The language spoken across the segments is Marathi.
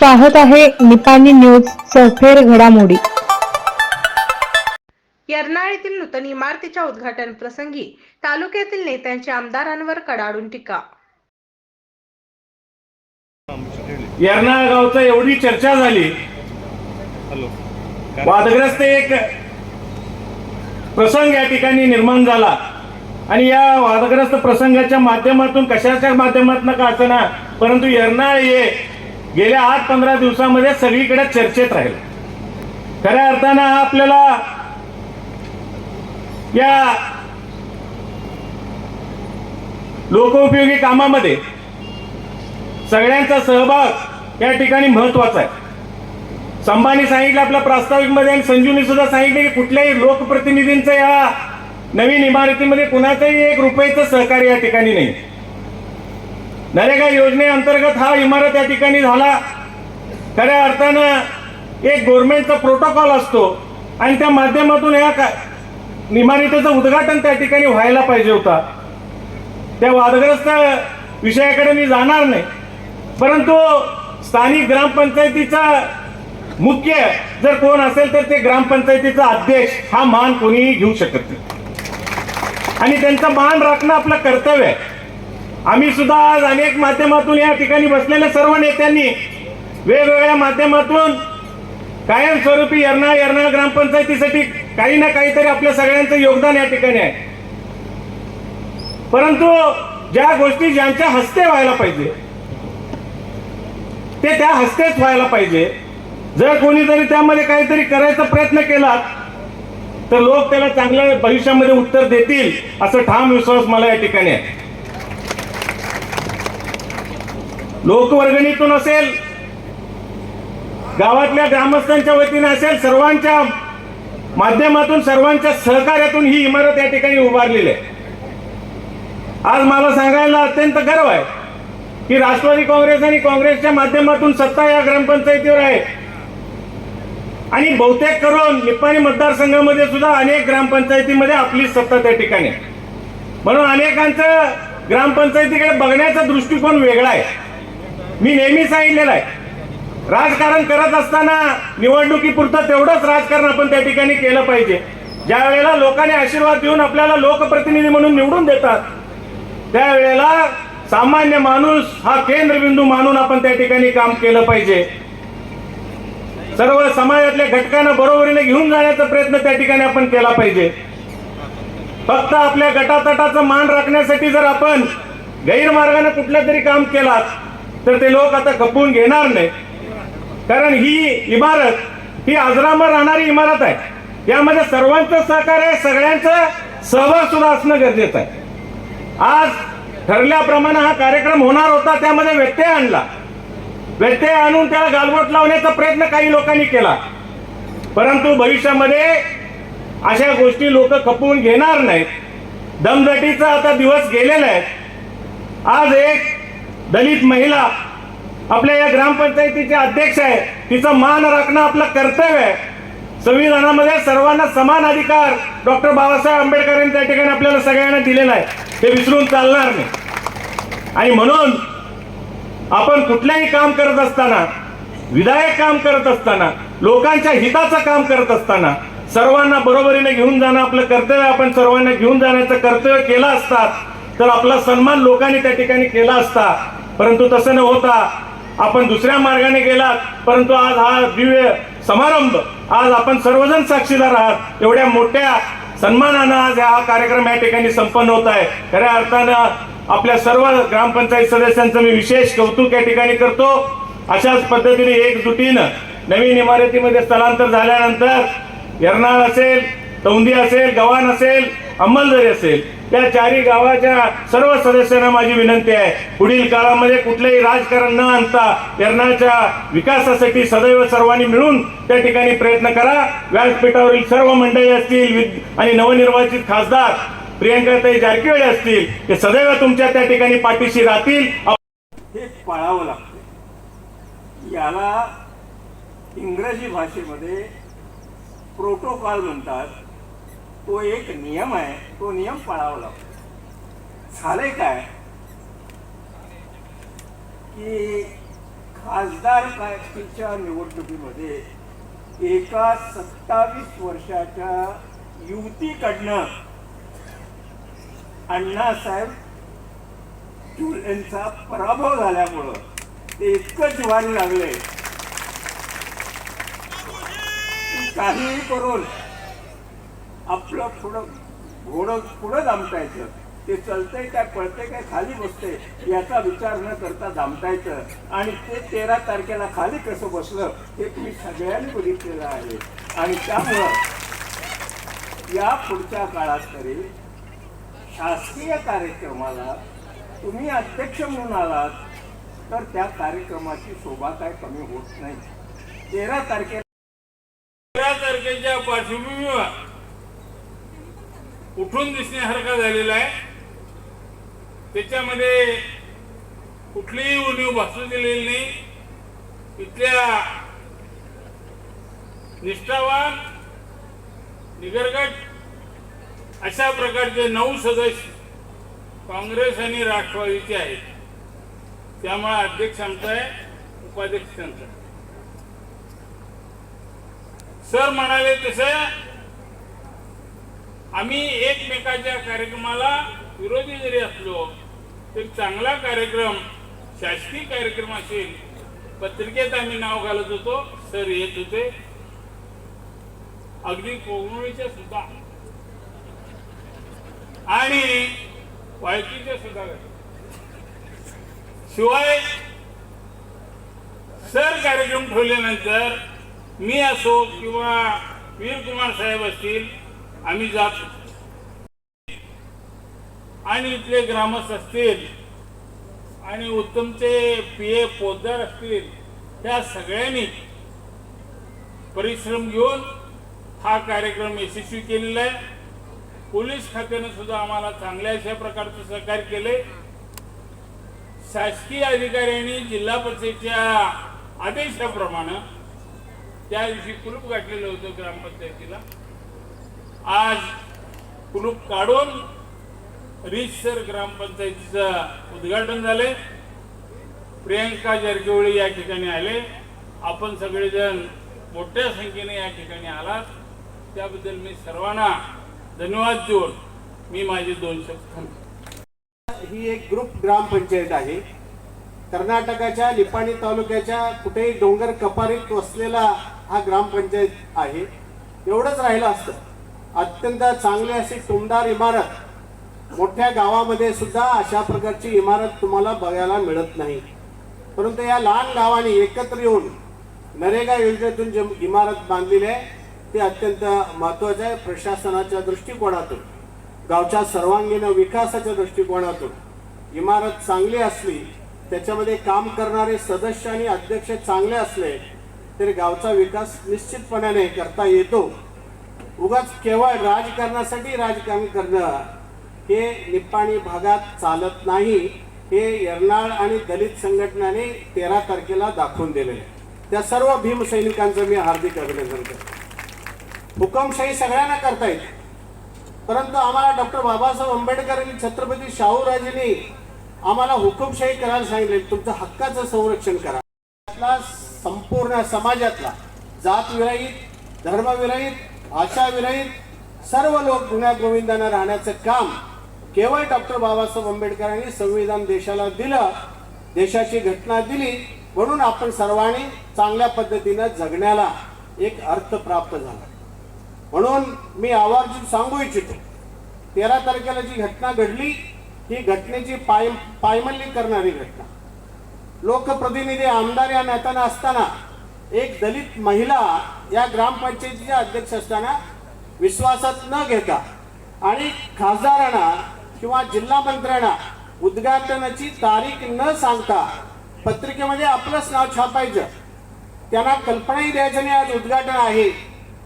पाहत आहे निपाणी न्यूज सफेर घडामोडी. यरनाळ येथील नूतन इमारतीच्या उद्घाटन प्रसंगी तालुक्यातील नेत्यांची आमदारांवर कडाडून टीका. यर्नाळ गावचं एवढी चर्चा झाली. वादग्रस्त एक प्रसंग या ठिकाणी निर्माण झाला. आणि या वादग्रस्त प्रसंगाच्या माध्यमातून कशाच्या माध्यमातून का असना परंतु यर्नाळ हे गेल्या आठ पंधरा दिवसामध्ये सगळीकडे चर्चेत राहील. खऱ्या अर्थानं हा आपल्याला या लोकोपयोगी कामामध्ये सगळ्यांचा सहभाग या ठिकाणी महत्त्वाचा आहे. संभानी सांगितलं आपल्या प्रास्ताविकमध्ये आणि संजूनी सुद्धा सांगितलं की कुठल्याही लोकप्रतिनिधींचं या नवीन इमारतीमध्ये कुणाचंही एक रुपयाचं सहकार्य या ठिकाणी नाही. नरेगा योजनेअंतर्गत हा इमारत या ठिकाणी झाला. खऱ्या अर्थानं एक गव्हर्नमेंटचा प्रोटोकॉल असतो आणि त्या माध्यमातून या का इमारतीचं उद्घाटन त्या ठिकाणी व्हायला पाहिजे होता. त्या वादग्रस्त विषयाकडे मी जाणार नाही. परंतु स्थानिक ग्रामपंचायतीचा मुख्य जर कोण असेल तर ते ग्रामपंचायतीचा अध्यक्ष हा मान कोणीही घेऊ शकत नाही. आणि त्यांचा मान राखणं आपलं कर्तव्य आहे. आम्ही सुद्धा आज अनेक माध्यमातून या ठिकाणी बसलेल्या सर्व नेत्यांनी वेगवेगळ्या माध्यमातून कायमस्वरूपी यरणा यरणा ग्रामपंचायतीसाठी काही ना काहीतरी आपल्या सगळ्यांचं योगदान या ठिकाणी आहे. परंतु ज्या गोष्टी ज्यांच्या हस्ते व्हायला पाहिजे ते त्या हस्तेच व्हायला पाहिजे. जर कोणीतरी त्यामध्ये काहीतरी करायचा प्रयत्न केला तर लोक त्याला चांगल्या भविष्यामध्ये उत्तर देतील असं ठाम विश्वास मला या ठिकाणी आहे. लोकवर्गणीतून असेल गावातल्या ग्रामस्थांच्या वतीने असेल सर्वांच्या माध्यमातून सर्वांच्या सहकार्यातून ही इमारत या ठिकाणी उभारलेली आहे. आज मला सांगायला अत्यंत गर्व आहे की राष्ट्रवादी काँग्रेस आणि काँग्रेसच्या माध्यमातून सत्ता या ग्रामपंचायतीवर आहे. आणि बहुतेक करून निपाणी मतदारसंघामध्ये सुद्धा अनेक ग्रामपंचायतीमध्ये आपली सत्ता त्या ठिकाणी आहे. म्हणून अनेकांचं ग्रामपंचायतीकडे बघण्याचा दृष्टिकोन वेगळा आहे. मी नेहमी सांगितलेलं आहे. राजकारण करत असताना निवडणुकीपुरतं तेवढंच राजकारण आपण त्या ठिकाणी केलं पाहिजे. ज्या वेळेला लोकांनी आशीर्वाद देऊन आपल्याला लोकप्रतिनिधी म्हणून निवडून देतात त्यावेळेला सामान्य माणूस हा केंद्रबिंदू मानून आपण त्या ठिकाणी काम केलं पाहिजे. सर्व समाजातल्या घटकांना बरोबरीने घेऊन जाण्याचा प्रयत्न त्या ठिकाणी आपण केला पाहिजे. फक्त आपल्या गटातटाचा मान राखण्यासाठी जर आपण गैरमार्गाने कुठलं तरी काम केलात तर ते लोक आता खपवून घेणार नाही. कारण ही इमारत ही अजरामर राहणारी इमारत आहे. यामध्ये सर्वांचं सहकार्य सगळ्यांचं सहभाग सुद्धा असणं गरजेचं आहे. आज ठरल्याप्रमाणे हा कार्यक्रम होणार होता त्यामध्ये व्यत्यय आणला. व्यत्यय आणून त्याला गालबोट लावण्याचा प्रयत्न काही लोकांनी केला. परंतु भविष्यामध्ये अशा गोष्टी लोक खपवून घेणार नाहीत. दमदटीचा आता दिवस गेलेला आहे. आज एक दलित महिला आपल्या या ग्रामपंचायतीचे अध्यक्ष आहे. तिचा मान राखणं आपलं कर्तव्य आहे. संविधानामध्ये सर्वांना समान अधिकार डॉक्टर बाबासाहेब आंबेडकरांनी त्या ठिकाणी आपल्याला सगळ्यांना दिलेला आहे. ते विसरून चालणार नाही. आणि म्हणून आपण कुठल्याही काम करत असताना विधायक काम करत असताना लोकांच्या हिताचं काम करत असताना सर्वांना बरोबरीने घेऊन जाणं आपलं कर्तव्य आपण सर्वांना घेऊन जाण्याचं कर्तव्य केलं असतात तर आपला सन्मान लोकांनी त्या ठिकाणी केला असता परंतु तसं न होता आपण दुसऱ्या मार्गाने गेलात परंतु आज हा दिव्य समारंभ आज आपण सर्वजण साक्षीदार आहात. एवढ्या मोठ्या सन्मानानं आज हा कार्यक्रम या ठिकाणी संपन्न होत आहे. खऱ्या अर्थानं आपल्या सर्व ग्रामपंचायत सदस्यांचं मी विशेष कौतुक या ठिकाणी करतो. अशाच पद्धतीने एकजुटीनं नवीन इमारतीमध्ये स्थलांतर झाल्यानंतर यरनाळ असेल तौंदी असेल गव्हाण असेल अंमलदरी असेल त्या चारही गावाच्या सर्व सदस्यांना माझी विनंती आहे. पुढील काळामध्ये कुठलेही राजकारण न आणता यरनाळच्या विकासासाठी सदैव सर्वांनी मिळून त्या ठिकाणी प्रयत्न करा. व्यासपीठावरील सर्व मंडळी असतील आणि नवनिर्वाचित खासदार प्रियंकाताई जारकिहोळी असतील ते सदैव तुमच्या त्या ठिकाणी पाठीशी राहतील. हे पाळावं लागतं याला इंग्रजी भाषेमध्ये प्रोटोकॉल म्हणतात. तो एक नियम आहे तो नियम पाळावा लागतो. झालंय काय? की खासदार कायदेच्या निवडणुकीमध्ये एका सत्तावीस वर्षाच्या युवतीकडनं अण्णासाहेब यांचा पराभव झाल्यामुळं ते इतकं जिवारी लागले. काहीही करून आपलं पुढं घोडं पुढं दामटायचं. ते चलतंय काय पळतंय काय खाली बसतंय याचा विचार न करता दामटायचं. आणि ते तेरा तारखेला खाली कसं बसलं हे तुम्ही सगळ्यांनी बघितलेलं आहे. आणि त्यामुळं या पुढच्या काळात तरी शासकीय कार्यक्रमाला तुम्ही अध्यक्ष म्हणून आलात तर त्या कार्यक्रमाची शोभा काय कमी होत नाही. तेरा तारखेला तेरा तारखेच्या पार्श्वभूमीवर उठून दिसण्यासारखा झालेला आहे. त्याच्यामध्ये कुठलीही उणीव भासू दिलेली नाही. इथल्या निष्ठावान निगरगट अशा प्रकारचे नऊ सदस्य काँग्रेस आणि राष्ट्रवादीचे आहेत. त्यामुळे अध्यक्ष आमचा आहे उपाध्यक्ष आमचा सर म्हणाले तसं आम्ही एकमेकाच्या कार्यक्रमाला विरोधी जरी असलो तरी चांगला कार्यक्रम शासकीय कार्यक्रम असेल पत्रिकेत आम्ही नाव घालत होतो सर येत होते. अगदी कोवळीच्या सुद्धा. आणि वायकीच्या सुद्धा. शिवाय सर कार्यक्रम ठेवल्यानंतर मी असो किंवा वीरकुमार साहेब असतील आम्ही जात आणि इथले ग्रामस्थ असतील आणि उत्तमचे पी ए पोद्दार असतील त्या सगळ्यांनी परिश्रम घेऊन हा कार्यक्रम यशस्वी केलेला आहे. पोलीस खात्यानं सुद्धा आम्हाला चांगल्या अशा प्रकारचे सहकार्य केले शासकीय अधिकाऱ्यांनी जिल्हा परिषदेच्या आदेशाप्रमाणे त्या दिवशी कुलूप गाठलेलं होतं ग्रामपंचायतीला. आज कुलूप काढून रिसर ग्रामपंचायतीचं उद्घाटन झाले प्रियंका जारकिहोळी या ठिकाणी आले. आपण सगळेजण मोठ्या संख्येने या ठिकाणी आलात. त्याबद्दल मी सर्वांना धन्यवाद देऊन मी माझे दोन शब्द ही एक ग्रुप ग्रामपंचायत आहे. कर्नाटकाच्या लिपाणी तालुक्याच्या कुठेही डोंगर कपारीत वसलेला हा ग्रामपंचायत आहे. एवढंच राहिलं असतं. अत्यंत चांगली अशी टुमदार इमारत मोठ्या गावामध्ये सुद्धा अशा प्रकारची इमारत तुम्हाला बघायला मिळत नाही. परंतु या लहान गावाने एकत्र येऊन नरेगा योजनेतून जे इमारत बांधलेली आहे ते अत्यंत महत्वाचं आहे प्रशासनाच्या दृष्टिकोनातून गावच्या सर्वांगीण विकासाच्या दृष्टिकोनातून. इमारत चांगली असली त्याच्यामध्ये काम करणारे सदस्य आणि अध्यक्ष चांगले असले तरी गावचा विकास निश्चितपणाने करता येतो. उगाच केवळ राजकारणासाठी राजकारण करणं हे निप्पाणी भागात चालत नाही. हे यरनाळ आणि दलित संघटनाने तेरा तारखेला दाखवून दिलेलं आहे. त्या सर्व भीमसैनिकांचं मी हार्दिक अभिनंदन करतो. हुकमशाही सगळ्यांना करता येते परंतु आम्हाला डॉक्टर बाबासाहेब आंबेडकरांनी छत्रपती शाहूराजेंनी आम्हाला हुकुमशाही करायला सांगितले तुमचं हक्काचं संरक्षण करा. संपूर्ण समाजातला जातविरहित धर्मविरहित भाषाविरहित सर्व लोक गुण्या गोविंदांना राहण्याचं काम केवळ डॉक्टर बाबासाहेब आंबेडकरांनी संविधान देशाला दिलं देशाची घटना दिली म्हणून आपण सर्वांनी चांगल्या पद्धतीनं जगण्याला एक अर्थ प्राप्त झाला. म्हणून मी आवर्जून सांगू इच्छितो तेरा तारखेला जी घटना घडली ही घटनेची पाय पायमल्ली करणारी घटना. लोकप्रतिनिधी आमदार या नेत्यानं असताना एक दलित महिला या ग्रामपंचायतीच्या अध्यक्ष असताना विश्वासात न घेता आणि खासदारांना किंवा जिल्हा मंत्र्यांना उद्घाटनाची तारीख न सांगता पत्रिकेमध्ये आपलंच नाव छापायचं. त्यांना कल्पनाही द्यायचं नाही आज उद्घाटन आहे.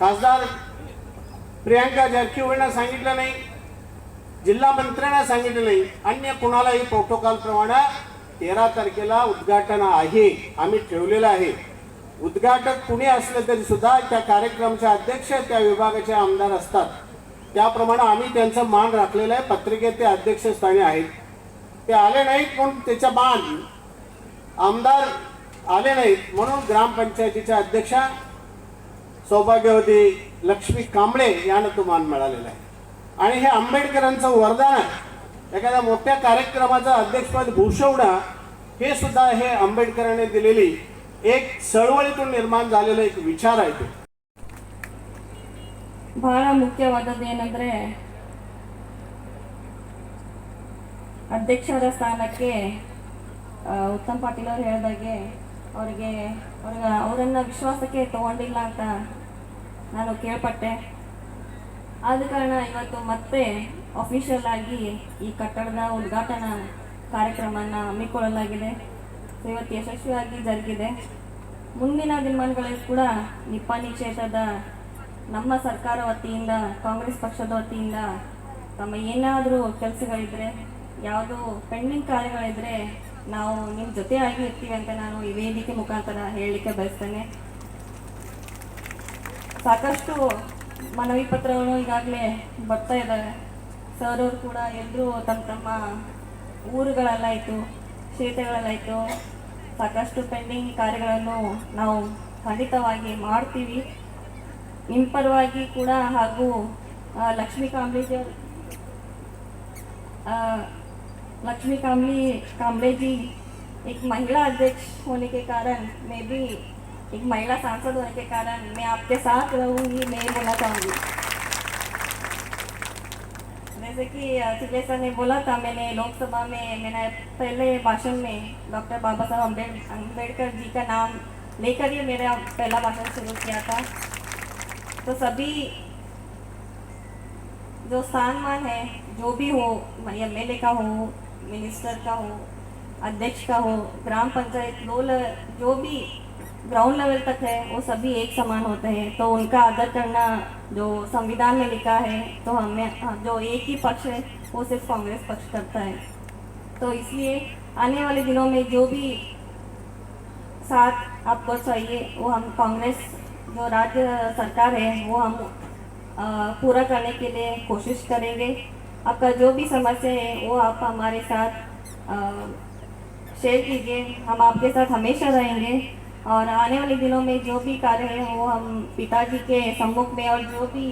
खासदार प्रियांका जारकिहोळींना सांगितलं नाही जिल्हा मंत्र्यांना सांगितलं नाही अन्य कुणालाही प्रोटोकॉल प्रमाणे तेरा तारखेला उद्घाटन आहे आम्ही ठेवलेलं आहे. उद्घाटक कुणी असलं तरी सुद्धा त्या कार्यक्रमाचे अध्यक्ष त्या विभागाचे आमदार असतात. त्याप्रमाणे आम्ही त्यांचा मान राखलेला आहे. पत्रिकेत ते अध्यक्षस्थानी आहेत. ते आले नाहीत म्हणून त्याचा मान आमदार आले नाहीत म्हणून ग्रामपंचायतीच्या अध्यक्षा सौभाग्यवती लक्ष्मी कांबळे यांना तो मान मिळालेला आहे. आणि हे आंबेडकरांचं वरदान आहे. एखाद्या मोठ्या कार्यक्रमाचं अध्यक्षपद भूषवणं हे सुद्धा हे आंबेडकरांनी दिलेली एक चळवळीतून निर्माण झालेला एक विचार आहे तो ಬಹಳ ಮುಖ್ಯವಾದದ್ದು ಏನಂದರೆ ಅಧ್ಯಕ್ಷರ ಸ್ಥಾನಕ್ಕೆ ಆ, ಉತ್ತಮ್ ಪಾಟೀಲ್ ಅವರು ಹೇಳಿದಾಗೆ ಅವರಿಗೆ ಅವ್ರಿಗೆ ಅವರನ್ನು ವಿಶ್ವಾಸಕ್ಕೆ ತಗೊಂಡಿಲ್ಲ ಅಂತ ನಾನು ಕೇಳ್ಪಟ್ಟೆ ಆದ ಕಾರಣ ಇವತ್ತು ಮತ್ತೆ ಅಫಿಷಿಯಲ್ ಆಗಿ ಈ ಕಟ್ಟಡದ ಉದ್ಘಾಟನಾ ಕಾರ್ಯಕ್ರಮನ ಹಮ್ಮಿಕೊಳ್ಳಲಾಗಿದೆ ಸೊ ಇವತ್ತು ಯಶಸ್ವಿಯಾಗಿ ಜರುಗಿದೆ ಮುಂದಿನ ದಿನಮಾನಗಳಲ್ಲಿ ಕೂಡ ನಿಪ್ಪಾಣಿ ಕ್ಷೇತ್ರದ ನಮ್ಮ ಸರ್ಕಾರ ವತಿಯಿಂದ, ಕಾಂಗ್ರೆಸ್ ಪಕ್ಷದ ವತಿಯಿಂದ ತಮ್ಮ ಏನಾದರೂ ಕೆಲಸಗಳಿದ್ರೆ, ಯಾವುದು ಪೆಂಡಿಂಗ್ ಕಾರ್ಯಗಳಿದ್ರೆ ನಾವು ನಿಮ್ಮ ಜೊತೆ ಆಗಿ ಇರ್ತೀವಿ ಅಂತ ನಾನು ಈ ವೇದಿಕೆ ಮುಖಾಂತರ ಹೇಳಲಿಕ್ಕೆ ಬಯಸ್ತೇನೆ. ಸಾಕಷ್ಟು ಮನವಿ ಪತ್ರಗಳು ಈಗಾಗಲೇ ಬರ್ತಾ ಇದ್ದಾವೆ ಸರ್ ಅವರು ಕೂಡ ಎಲ್ಲರೂ ತಮ್ಮ ತಮ್ಮ ಊರುಗಳಲ್ಲಾಯಿತು, ಕ್ಷೇತ್ರಗಳಲ್ಲಾಯಿತು ಸಾಕಷ್ಟು ಪೆಂಡಿಂಗ್ ಕಾರ್ಯಗಳನ್ನು ನಾವು ಖಂಡಿತವಾಗಿ ಮಾಡ್ತೀವಿ ನಿಮ್ಮ ಪರವಾಗಿ ಕೂಡ ಹಾಗೂ ಆ, ಲಕ್ಷ್ಮೀ ಕಾಂಬ್ಳೇಜಿ ಅವ್ರು- आ, लक्ष्मी कामली कांबळे जी एक महिला अध्यक्ष होने के कारण मैं भी एक महिला सांसद होने के कारण मैं आपके साथ रहूंगी मैं ये बोलना चाहूँगी जैसे कि अखिलेश सर ने बोला था, मैंने लोकसभा में, मैंने पहले भाषण में डॉक्टर बाबा साहब अम्बेड अंबेडकर जी का नाम लेकर ही मेरा पहला भाषण शुरू किया था। तो सभी जो स्थान मान है, जो भी हो एम एल का हो, मिनिस्टर का हो, अध्यक्ष का हो, ग्राम पंचायत लो लेवल जो भी ग्राउंड लेवल तक है वो सभी एक समान होते हैं। तो उनका आदर करना जो संविधान में लिखा है तो हमें हाँ, जो एक ही पक्ष है वो सिर्फ़ कांग्रेस पक्ष करता है। तो इसलिए आने वाले दिनों में जो भी साथ आपको चाहिए वो हम कांग्रेस जो राज्य सरकार है वो हम पूरा करने के लिए कोशिश करेंगे। आपका जो भी समस्या है वो आप हमारे साथ शेयर कीजिए। हम आपके साथ हमेशा रहेंगे। और आने वाले दिनों में जो भी कार्य है वो हम पिताजी के सम्मुख में और जो भी